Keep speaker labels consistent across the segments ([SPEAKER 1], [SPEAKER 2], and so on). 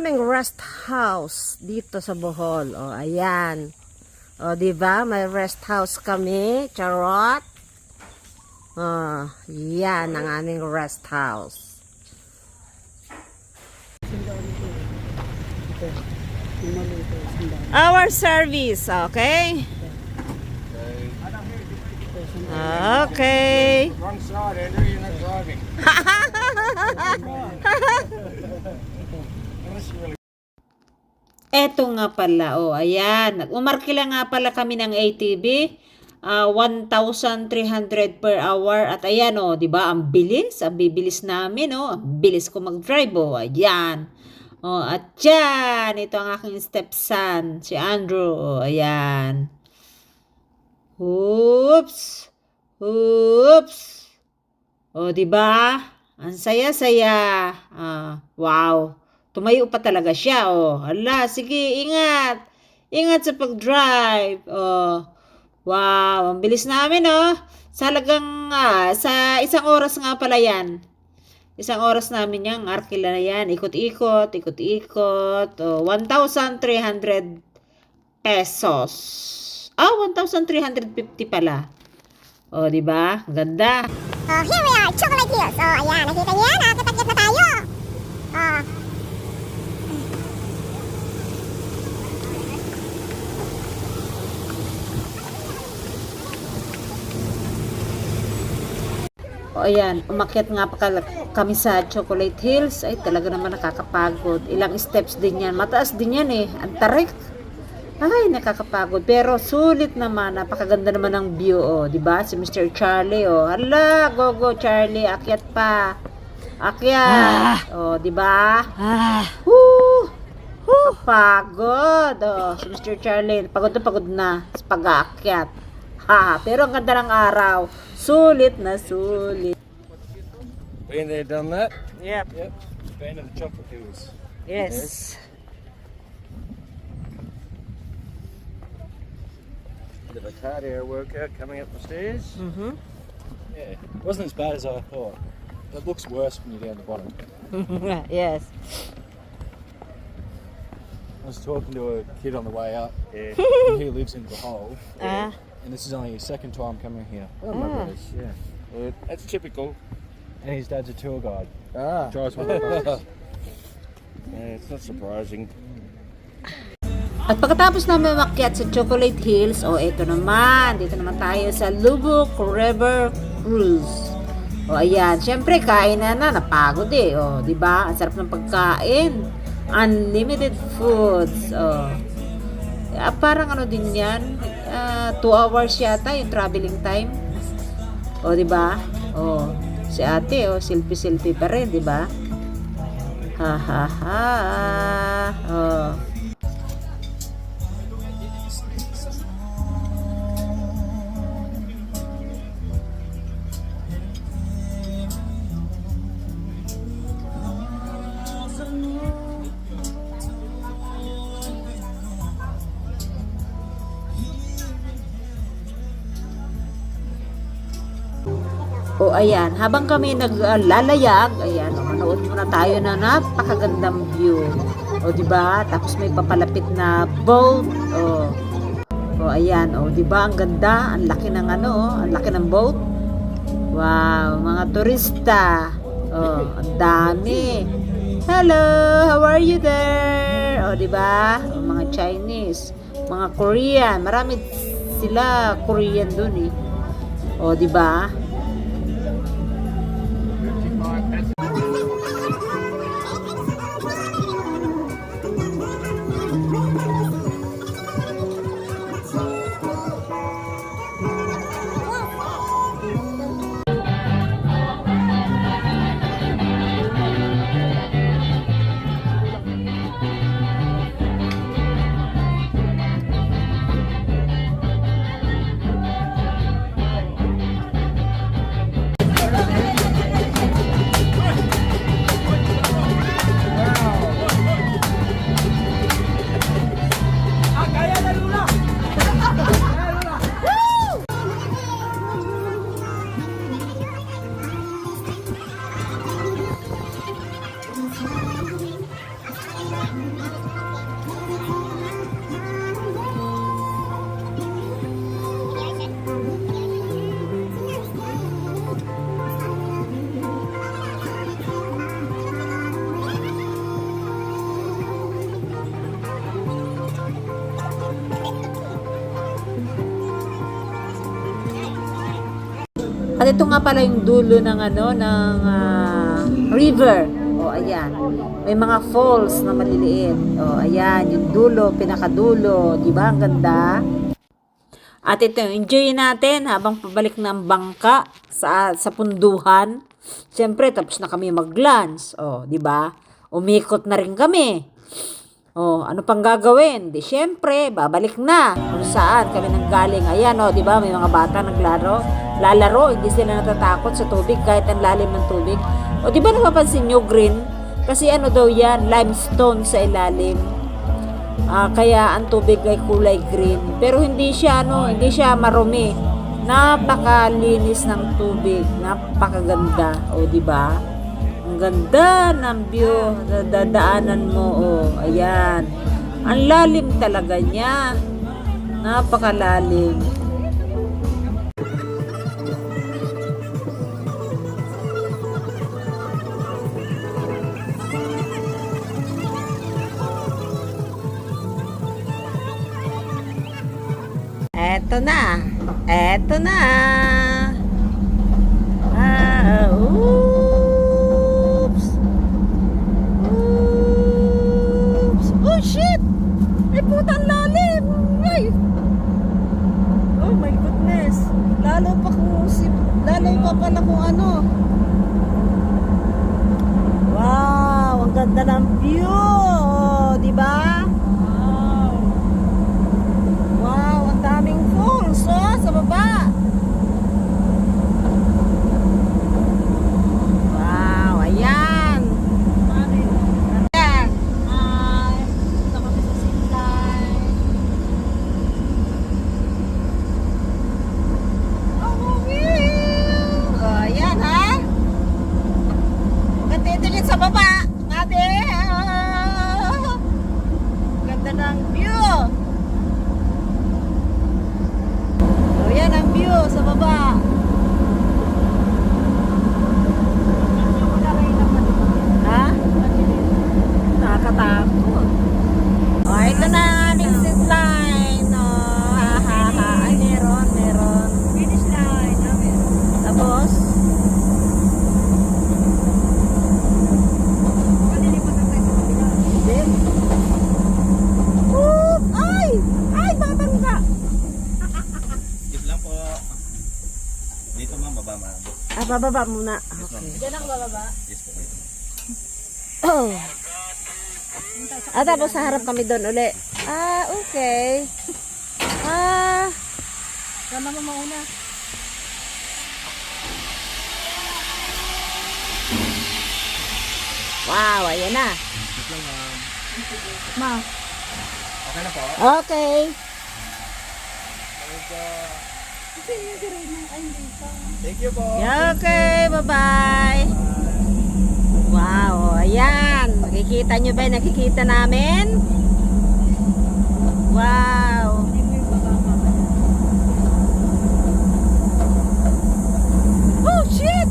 [SPEAKER 1] aming rest house dito sa Bohol. O, ayan. O, di ba? May rest house kami. Charot. O, yan ang aming rest house. Our service, okay? Okay.
[SPEAKER 2] Wrong side, Andrew. You're not driving.
[SPEAKER 1] Eto nga pala, oh, ayan. Umarkila nga pala kami ng ATV. ah 1,300 per hour. At ayan, oh, di ba? Ang bilis. Ang bibilis namin, oh. Ang bilis ko mag-drive, oh. Ayan. Oh, at yan. Ito ang aking stepson, si Andrew. Oh, ayan. Oops. Oops. Oh, di ba? Ang saya-saya. Ah, wow. Tumayo pa talaga siya, oh. Hala, sige, ingat. Ingat sa pag-drive. Oh. Wow, ang bilis namin, oh. Sa lagang, ah, sa isang oras nga pala yan. Isang oras namin yung arkila na yan. Ikot-ikot, ikot-ikot. Oh, 1,300 pesos. Ah, 1,350 pala. Oh, di ba? Ganda.
[SPEAKER 3] Oh, here we are, Chocolate Hills. Oh, ayan, nakita niyo yan, nakakatagyat na tayo. Oh.
[SPEAKER 1] O ayan, umakyat nga pa kami sa Chocolate Hills. Ay, talaga naman nakakapagod. Ilang steps din yan. Mataas din yan eh. Ang tarik. Ay, nakakapagod. Pero sulit naman. Napakaganda naman ng view. Oh, di ba? Si Mr. Charlie. Oh, hala, go go Charlie. Akyat pa. Akyat. Oh, di ba? Woo! Woo! Pagod. Oh, si Mr. Charlie. Pagod na pagod na sa pag-aakyat. Ha, pero ang ganda ng araw. Sulit na sulit.
[SPEAKER 2] Been there, done that.
[SPEAKER 1] Yep.
[SPEAKER 2] Yep. Been to the chocolate hills.
[SPEAKER 1] Yes.
[SPEAKER 2] Bit of a cardio workout coming up the stairs.
[SPEAKER 1] Mm-hmm.
[SPEAKER 2] Yeah. It wasn't as bad as I thought. It looks worse when you're down the bottom.
[SPEAKER 1] yes.
[SPEAKER 2] I was talking to a kid on the way up. Yeah. he lives in Bohol.
[SPEAKER 1] Ah.
[SPEAKER 2] And this is only his second time coming here.
[SPEAKER 1] Oh, my Ah.
[SPEAKER 2] goodness, yeah.
[SPEAKER 4] That's typical.
[SPEAKER 2] And his dad's a tour guide.
[SPEAKER 4] Ah.
[SPEAKER 2] Drives one of the buses.
[SPEAKER 4] Yeah, it's not surprising.
[SPEAKER 1] At pagkatapos namin umakyat sa Chocolate Hills, o oh, eto naman, dito naman tayo sa Lubbock River Cruise. O ayan, syempre kain na na, napagod eh. O, di ba? Ang sarap ng pagkain. Unlimited foods. O. Ah, parang ano din yan, ah, two hours yata yung traveling time. O, di ba? O, si ate, o, silpi-silpi pa rin, di ba? Ha, ha, ha. O. O ayan, habang kami naglalayag, ayan, o, manood muna tayo na napakagandang view. O di ba? Tapos may papalapit na boat. O. O ayan, o di ba? Ang ganda, ang laki ng ano, ang laki ng boat. Wow, mga turista. O, ang dami. Hello, how are you there? O di ba? Mga Chinese, mga Korean, marami sila Korean dun eh. O di ba?
[SPEAKER 5] Ito nga pala yung dulo ng ano, ng ah, river. O, ayan. May mga falls na maliliit. O, ayan, yung dulo, pinakadulo. Di ba? Ang ganda. At ito, enjoy natin habang pabalik ng bangka sa sa punduhan. Siyempre, tapos na kami mag-lunch. O, di ba? Umikot na rin kami. O, ano pang gagawin? Di syempre, babalik na. Kung saan kami nang galing. Ayan, o, di ba? May mga bata naglaro. Lalaro, hindi sila natatakot sa tubig kahit ang lalim ng tubig. O, di ba napapansin nyo, green? Kasi ano daw yan, limestone sa ilalim. Ah, kaya ang tubig ay kulay green. Pero hindi siya ano, hindi siya marumi. Napakalinis ng tubig, napakaganda, o di ba? Ang ganda ng view, dadaanan mo, o ayan. Ang lalim talaga niya. Napakalalim. Eto na. Eto na. Ah, oops. Oops. Oh, shit! Ay, putang lalim! Ay! Oh my goodness. Lalo pa kung si... Lalo pa pala kung ano. Wow! Ang ganda ng view! Oh, di ba? Wow! Wow! Ang daming falls, oh! Sa baba! Wow! Ayan! Ayan! Hi! Punta kami sa zipline. Oh, view! Oh, ayan, ha? Huwag kang titingin sa baba! Ate! Ah! Ganda ng view! Oh, yan ang view sa baba. Ha? Nakakatakot. Oh, ito na ang aming zip line. Oh, ha, ha, ha. Ay, meron, meron. Finish line. Tapos? Hindi. Oop! Ay! Ay, babangga!
[SPEAKER 4] Skip lang po. Dito ma'am.
[SPEAKER 5] Ah, bababa muna. Okay.
[SPEAKER 4] Yes po.
[SPEAKER 5] Oh. Ah, tapos sa harap kami doon uli. Ah, okay. Ah. Sama mo mauna. Wow, ayan na. Ma.
[SPEAKER 4] Okay na po.
[SPEAKER 5] Okay.
[SPEAKER 4] Thank you po.
[SPEAKER 5] Okay, bye-bye. Wow, ayan. Nakikita nyo ba nakikita namin? Wow. Oh, shit!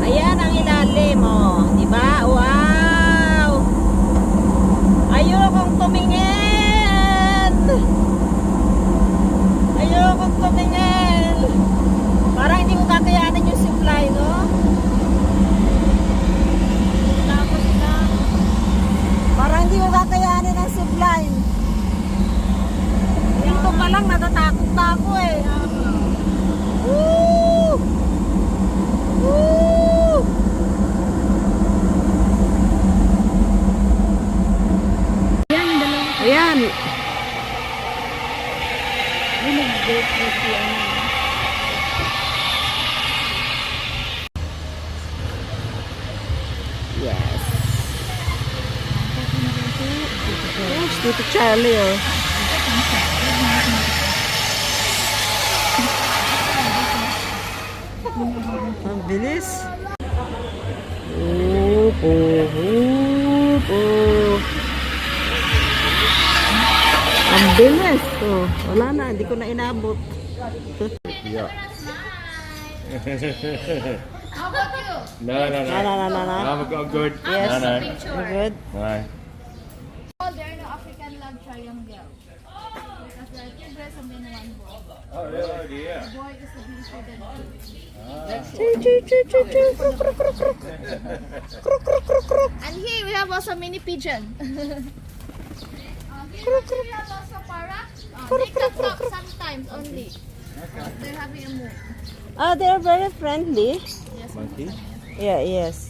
[SPEAKER 5] Ayan ang ilalim, oh. Di ba? Wow! Ayokong tumingin! Ayokong tumingin! Parang hindi ko kakayanin yung supply, no? Tapos na. Parang hindi ko kakayanin ang supply. Dito pa lang natatakot na ako eh. Woo! Woo! Ayan. Yes. Oh, Charlie, oh. Ang bilis. Opo, opo. Bilis. Oh, wala na. Hindi ko na inabot.
[SPEAKER 4] Yeah.
[SPEAKER 6] How about you?
[SPEAKER 4] No, no, no.
[SPEAKER 5] No, no, no, no, no.
[SPEAKER 4] I'm, I'm good.
[SPEAKER 5] Yes.
[SPEAKER 4] No, no.
[SPEAKER 5] You good?
[SPEAKER 4] No.
[SPEAKER 6] Oh, there no African love triangle. Because there are two girls and then one boy.
[SPEAKER 4] Oh, really? Yeah.
[SPEAKER 6] The boy is the beautiful than And here we have also mini pigeon. uh, here we have also parrot. Uh, they can talk sometimes only. They're having a mood.
[SPEAKER 5] Ah, they're very friendly.
[SPEAKER 6] Yes.
[SPEAKER 4] Monkey?
[SPEAKER 5] Yeah, yes.
[SPEAKER 4] Okay.